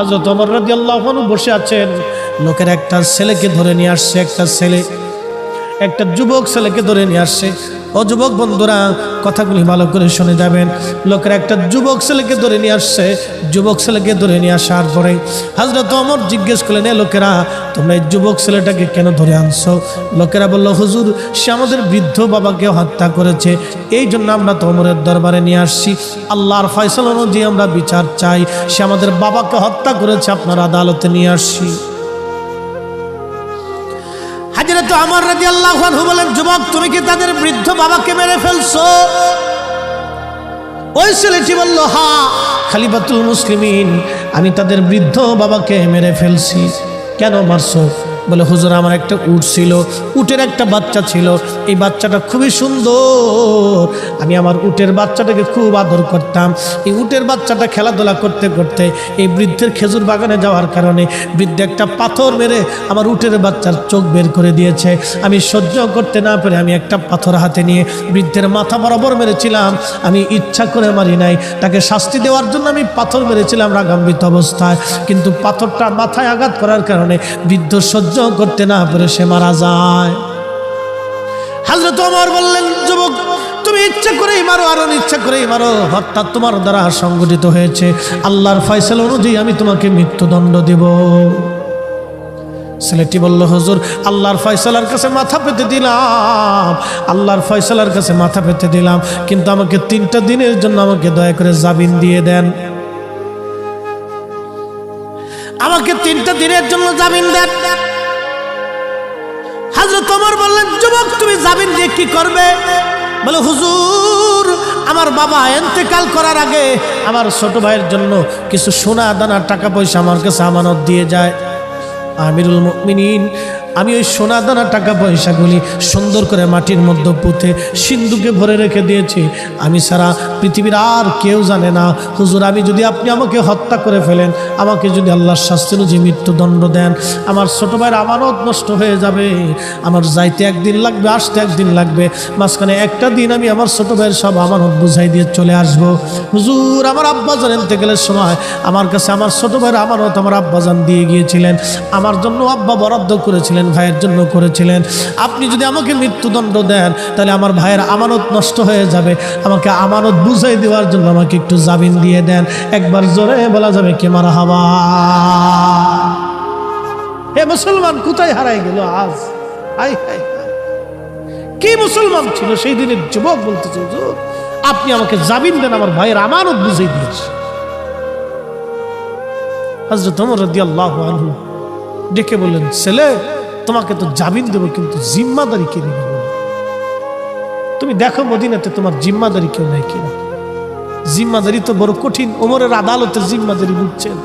হজরত অমর রাজি আল্লাহ বসে আছেন। লোকের একটা ছেলেকে ধরে নিয়ে আসছে একটা ছেলে। একটা যুবক ছেলেকে ধরে নিয়ে আসছে। ও যুবক, বন্ধুরা, কথাগুলি ভালো করে শুনে যাবেন। লোকের একটা যুবক ছেলেকে ধরে নিয়ে আসছে। যুবক ছেলেকে ধরে নিয়ে আসার পরে হাজরত অমর জিজ্ঞেস করলেন, এ লোকেরা, তোমরা এই যুবক ছেলেটাকে কেন ধরে আনছো? লোকেরা বলল, হুজুর, সে আমাদের বৃদ্ধ বাবাকে হত্যা করেছে। এই জন্য আমরা তোমরের দরবারে নিয়ে আসছি। আল্লাহর ফয়সল অনুযায়ী আমরা বিচার চাই। সে আমাদের বাবাকে হত্যা করেছে, আপনার আদালতে নিয়ে আসছি। হাজিরা তো আমার রাজি আল্লাহ বলেন, যুবক, তুমি কি তাদের বৃদ্ধ বাবাকে মেরে ফেলছো? ওই ছেলেটি বলল, হা খালিবাতুল মুসলিমিন, আমি তাদের বৃদ্ধ বাবাকে মেরে ফেলছি। কেন মারছো? বলে, হুজুর, আমার একটা উট ছিল, উটের একটা বাচ্চা ছিল, এই বাচ্চাটা খুবই সুন্দর। আমি আমার উটের বাচ্চাটাকে খুব আদর করতাম। এই উটের বাচ্চাটা খেলাধুলা করতে করতে এই বৃদ্ধের খেজুর বাগানে যাওয়ার কারণে বৃদ্ধ একটা পাথর মেরে আমার উটের বাচ্চার চোখ বের করে দিয়েছে। আমি সহ্য করতে না পেরে আমি একটা পাথর হাতে নিয়ে বৃদ্ধের মাথা বরাবর মেরেছিলাম। আমি ইচ্ছা করে মারি নাই। তাকে শাস্তি দেওয়ার জন্য আমি পাথর মেরেছিলাম রাগাম্বিত অবস্থায়। কিন্তু পাথরটা মাথায় আঘাত করার কারণে বৃদ্ধ সহ্য করতে না পেরে সে মারা যায়। হাজরত অমর বললেন, যুবক, তুমি ইচ্ছা করেই মারো আর ইচ্ছা করেই মারো। হত্যা তোমার দ্বারা সংগঠিত হয়েছে। আল্লাহর ফয়সাল অনুযায়ী আমি তোমাকে মৃত্যুদণ্ড দেব। ছেলেটি বলল, হুজুর, আল্লাহর ফয়সালার কাছে মাথা পেতে দিলাম। আল্লাহর ফয়সালার কাছে মাথা পেতে দিলাম। কিন্তু আমাকে তিনটা দিনের জন্য আমাকে দয়া করে জামিন দিয়ে দেন। আমাকে তিনটা দিনের জন্য জামিন দেন। হাজরত তোমার বললেন, যুবক, তুমি জামিন দিয়ে কি করবে? বলে, হুজুর, আমার বাবা এন্তেকাল করার আগে আমার ছোট ভাইয়ের জন্য কিছু সোনা, দানা, টাকা পয়সা আমার কাছে আমানত দিয়ে যায়। আমিরুল মিনিন আমি ওই সোনা দানা টাকা পয়সাগুলি সুন্দর করে মাটির মধ্যে পুঁতে সিন্ধুকে ভরে রেখে দিয়েছি। আমি সারা পৃথিবীর আর কেউ জানে না। হুজুর, আমি যদি আপনি আমাকে হত্যা করে ফেলেন, আমাকে যদি আল্লাহর শাস্তি অনুযায়ী মৃত্যুদণ্ড দেন, আমার ছোটো ভাইয়ের আমানত নষ্ট হয়ে যাবে। আমার যাইতে একদিন লাগবে, আসতে একদিন লাগবে। মাঝখানে একটা দিন আমি আমার ছোট ভাইয়ের সব আমানত বুঝাই দিয়ে চলে আসব। হুজুর, আমার আব্বাজান গেলে সময়। আমার কাছে আমার ছোটো ভাইয়ের আমানত আমার আব্বাজান দিয়ে গিয়েছিলেন। আমার জন্য আব্বা বরাদ্দ করেছিলেন। ভাইয়ের জন্য করেছিলেন। আপনি যদি আমাকে মৃত্যুদণ্ড দেন, তাহলে আমার ভাইয়ের আমানত নষ্ট হয়ে যাবে। আমাকে আমানত বুঝাই দেওয়ার জন্য আমাকে একটু জামিন দিয়ে দেন। একবার জোরে বলা যাবে কে মারা হাওয়া হে মুসলমান কোথায় হারাই গেল আজ? Hi hi. কি মুসলমান ছিল সেই দিনের যুবক বলতেছে, হুজুর, আপনি আমাকে জামিন দেন, আমার ভাইয়ের আমানত বুঝাই দিয়েছে। হজরত ওমর রাদিয়াল্লাহু আনহু ডেকে বললেন, ছেলে তোমাকে তো জামিন দেবো, কিন্তু জিম্মাদারি কে নিবে তুমি দেখো মদিনাতে তোমার জিম্মাদারি কেউ নেই কিনা? জিম্মাদারি তো বড় কঠিন, ওমরের আদালতের জিম্মাদারি বুঝছেন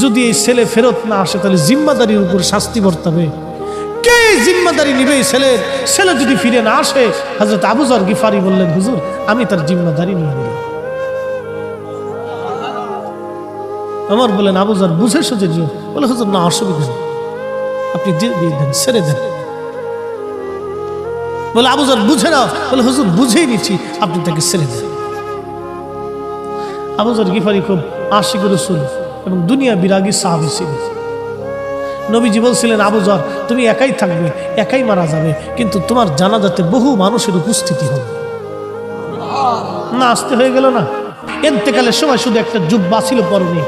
যদি এই ছেলে ফেরত না আসে, তাহলে জিম্মাদারির উপর শাস্তি বর্তাবে। কে জিম্মাদারি নিবে এই ছেলের ছেলে যদি ফিরে না আসে হজরত আবুজার গিফারি বললেন, হুজুর, আমি তার জিম্মাদারি নিয়ে নিলাম আমার বলেন আবুজার বুঝে দিও বলে, হুজুর, না, অসুবিধা আপনি দিয়ে দিয়ে দেন, ছেড়ে দেন। বলে আবুজার বুঝে নাও। বলে, হুজুর, বুঝেই নিচ্ছি, আপনি তাকে ছেড়ে দেন। আবুজার গিফারি খুব আশিক রসুল এবং দুনিয়া বিরাগী সাহাবি ছিল। নবীজি বলছিলেন আবুজার তুমি একাই থাকবে, একাই মারা যাবে, কিন্তু তোমার জানাজাতে বহু মানুষের উপস্থিতি হবে। না, আসতে হয়ে গেল না। এতেকালের সময় শুধু একটা জুব্বা ছিল পরনে,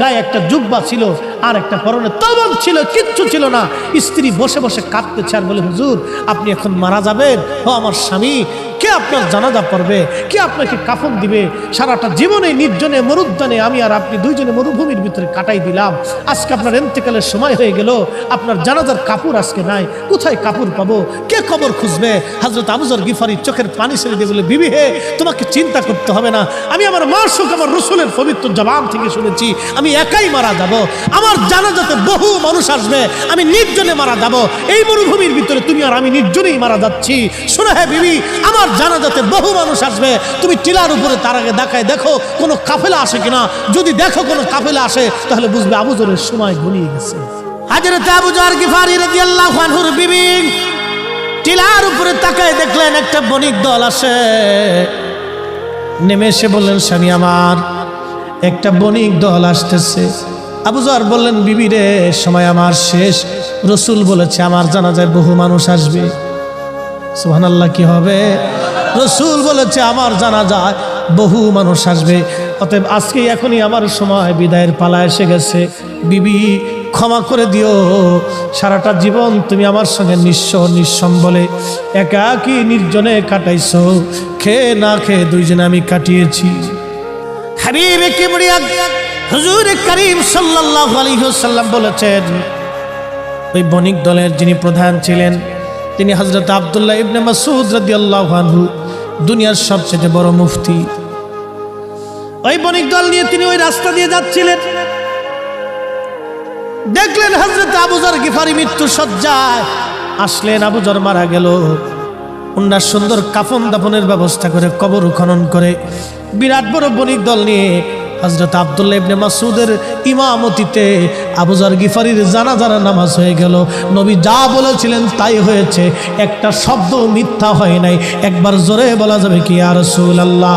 গায়ে একটা জুব্বা ছিল আর একটা পরনে তবক ছিল, কিচ্ছু ছিল না। স্ত্রী বসে বসে কাঁদতেছে আর বলে, হুজুর, আপনি এখন মারা যাবেন। ও আমার স্বামী, কে আপনার জানাজা পড়বে? কে আপনাকে কাফন দিবে? সারাটা জীবনে নির্জনে, মরুদ্যানে আমি আর আপনি দুইজনে মরুভূমির ভিতরে কাটাই দিলাম। আজকে আপনার এন্তেকালের সময় হয়ে গেল। আপনার জানাজার কাপড় আজকে নাই। কোথায় কাপড় পাবো? কে কবর খুঁজবে? হাজরত আবুজর গিফারি চোখের পানি ছেড়ে দিয়ে বলে, বিবি হে, তোমাকে চিন্তা করতে হবে না। আমি আমার মার সুখ আমার রসুলের পবিত্র জবান থেকে শুনেছি। আমি একাই মারা যাব। আমার জানাজাতে বহু মানুষ আসবে। আমি নির্জনে মারা যাব। এই মরুভূমির ভিতরে তুমি আর আমি নির্জনেই মারা যাচ্ছি। শোনো হ্যাঁ বিবি, আমার জানাজাতে বহু মানুষ আসবে। তুমি টিলার উপরে তার আগে দেখায় দেখো কোনো কাফেলা আসে কিনা। যদি দেখো কোনো কাফেলা আসে, তাহলে বুঝবে আবুজরের সময় ঘনিয়ে গেছে। হাজরতে আবুজর গিফারি রাদিয়াল্লাহু আনহুর বিবি টিলার উপরে তাকায় দেখলেন একটা বণিক দল আসে। নেমে এসে বললেন, স্বামী আমার, একটা বণিক দল আসতেছে। আবুজার বললেন, বিবি রে, সময় আমার শেষ। রসুল বলেছে, আমার জানা যায় বহু মানুষ আসবে। সুহানাল্লাহ কি হবে? রসুল বলেছে, আমার জানা যায় বহু মানুষ আসবে। অতএব আজকে এখনই আমার সময় বিদায়ের পালা এসে গেছে। বিবি, ক্ষমা করে দিও। সারাটা জীবন তুমি আমার সঙ্গে নিঃস নিঃস্ব নিঃসম্বলে একাকি নির্জনে কাটাইছো? খেয়ে না খেয়ে দুইজনে আমি কাটিয়েছি। হাবিবে কিবরিয়া হুজুর করিম সাল্লাল্লাহু আলাইহি ওয়াসাল্লাম বলেছেন, ওই বণিক দলের যিনি প্রধান ছিলেন, তিনি হজরত আবদুল্লাহ ইবনে মাসুদ রাদিয়াল্লাহু আনহু দুনিয়ার সবচেয়ে বড় মুফতি। ওই বণিক দল নিয়ে তিনি ওই রাস্তা দিয়ে যাচ্ছিলেন। দেখলেন হজরত আবুজার গিফারি মৃত্যু সজ্জায় আসলেন আবুজার মারা গেল। উন্নার সুন্দর কাফন দাফনের ব্যবস্থা করে কবর খনন করে বিরাট বড় বণিক দল নিয়ে হজরত আবদুল্লাহ ইবনে মাসুদের ইমামতিতে আবুজার গিফারির জানা জানা নামাজ হয়ে গেল। নবী যা বলেছিলেন তাই হয়েছে। একটা শব্দ মিথ্যা হয় নাই। একবার জোরে বলা যাবে কি আর আল্লাহ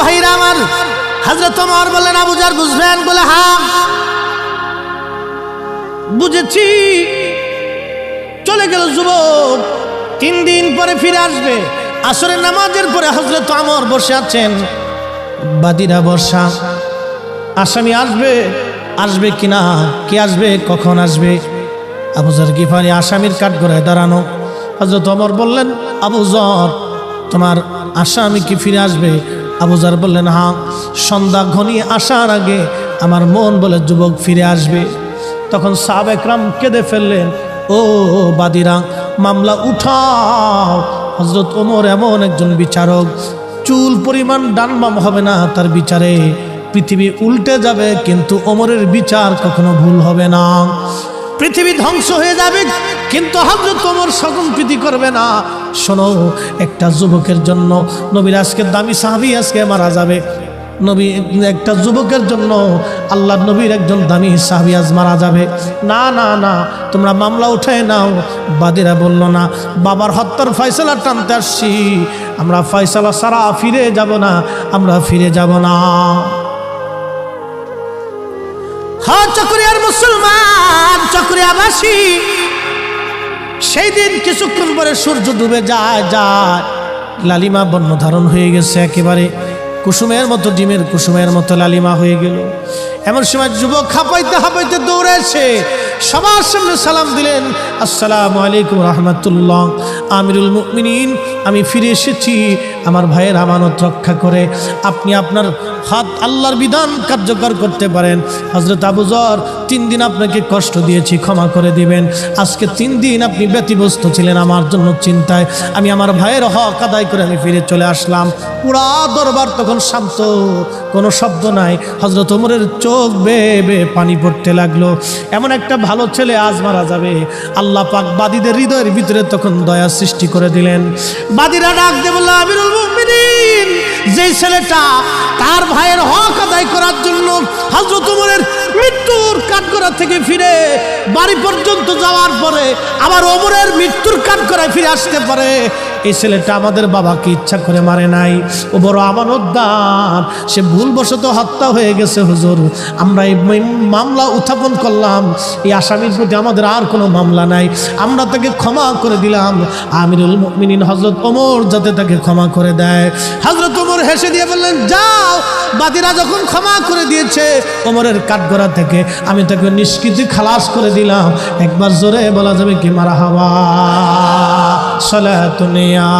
ভাইরা আমার হাজরত বললেন আবুজার বুঝবেন? বলে হ্যাঁ। বুঝেছি। চলে গেল যুবক। তিন দিন পরে ফিরে আসবে। আসরের নামাজের পরে হজরত আমর বসে আছেন। বাদিরা বর্ষা, আসামি আসবে আসবে কিনা কে আসবে, কখন আসবে? আবুজার গিফারি আসামির কাঠগড়ায় দাঁড়ানো। হজরত অমর বললেন, আবু আবুজর তোমার আসামি কি ফিরে আসবে? আবু আবুজার বললেন হা সন্ধ্যা ঘনিয়ে আসার আগে আমার মন বলে যুবক ফিরে আসবে। তখন সাব একরাম কেঁদে ফেললেন, ও বাদিরা, মামলা উঠাও হজরত ওমর এমন একজন বিচারক। চুল পরিমাণ ডানবাম হবে না তার বিচারে। পৃথিবী উল্টে যাবে, কিন্তু ওমরের বিচার কখনো ভুল হবে না। পৃথিবী ধ্বংস হয়ে যাবে, কিন্তু হজরত ওমর সকল প্রীতি করবে না। শোনো, একটা যুবকের জন্য নবীর আজকে দামি সাহাবি আজকে মারা যাবে। নবী, একটা যুবকের জন্য আল্লাহ নবীর একজন দামি সাহাবি আজ মারা যাবে। না না না, তোমরা মামলা উঠায় নাও। বাদীরা বলল, না, বাবার হত্যার ফয়সলা টানতে আসছি। আমরা ফয়সলা সারা ফিরে যাব না, আমরা ফিরে যাব না। হ্যাঁ চকরিয়ার মুসলমান, চকরিয়াবাসী, সেই দিন কিছুক্ষণ পরে সূর্য ডুবে যায় যায়। লালিমা বন্য ধারণ হয়ে গেছে একেবারে। কুসুমের মতো ডিমের কুসুমের মতো লালিমা হয়ে গেল। এমন সময় যুবক হাঁপাইতে হাঁপাইতে দৌড়েছে। সবার সামনে সালাম দিলেন, আসসালামু আলাইকুম রহমতুল্লাহ, আমিরুল মুমিনিন, আমি ফিরে এসেছি, আমার ভাইয়ের আমানত রক্ষা করে। আপনি আপনার হাত আল্লাহর বিধান কার্যকর করতে পারেন। হজরত আবুজর তিন দিন আপনাকে কষ্ট দিয়েছি, ক্ষমা করে দিবেন। আজকে তিন দিন আপনি ব্যতিব্যস্ত ছিলেন আমার জন্য চিন্তায়। আমি আমার ভাইয়ের হক আদায় করে আমি ফিরে চলে আসলাম। পুরা দরবার তখন শান্ত, কোনো শব্দ নাই। হজরত ওমরের চোখ বেয়ে বেয়ে পানি পড়তে লাগল। এমন একটা ভালো ছেলে আজ মারা যাবে। আল্লাহ পাক বাদীদের হৃদয়ের ভিতরে তখন দয়া সৃষ্টি করে দিলেন। বাদীরা ডাক দিয়ে বলল, আমিরুল মুমিনিন! যে ছেলেটা তার ভাইয়ের হক আদায় করার জন্য হজরত ওমরের মৃত্যুর কাঠগড়া থেকে ফিরে বাড়ি পর্যন্ত যাওয়ার পরে আবার ওমরের মৃত্যুর কাঠগড়ায় ফিরে আসতে পারে। এই ছেলেটা আমাদের বাবাকে ইচ্ছা করে মারে নাই। ও বড় আমানতদার। সে ভুলবশত হত্যা হয়ে গেছে, হুজুর। আমরা এই মামলা উত্থাপন করলাম। এই আসামির প্রতি আমাদের আর কোনো মামলা নাই। আমরা তাকে ক্ষমা করে দিলাম। আমিরুল মিনিন হজরত ওমর যাতে তাকে ক্ষমা করে দেয়। হজরত ওমর হেসে দিয়ে বললেন, যাও। বাদীরা যখন ক্ষমা করে দিয়েছে, ওমরের কাঠগড়া থেকে আমি তাকে নিষ্কৃতি খালাস করে দিলাম। একবার জোরে বলা যাবে কি, মারা হাওয়া। সালাতুনিয়া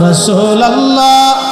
রসুল আল্লাহ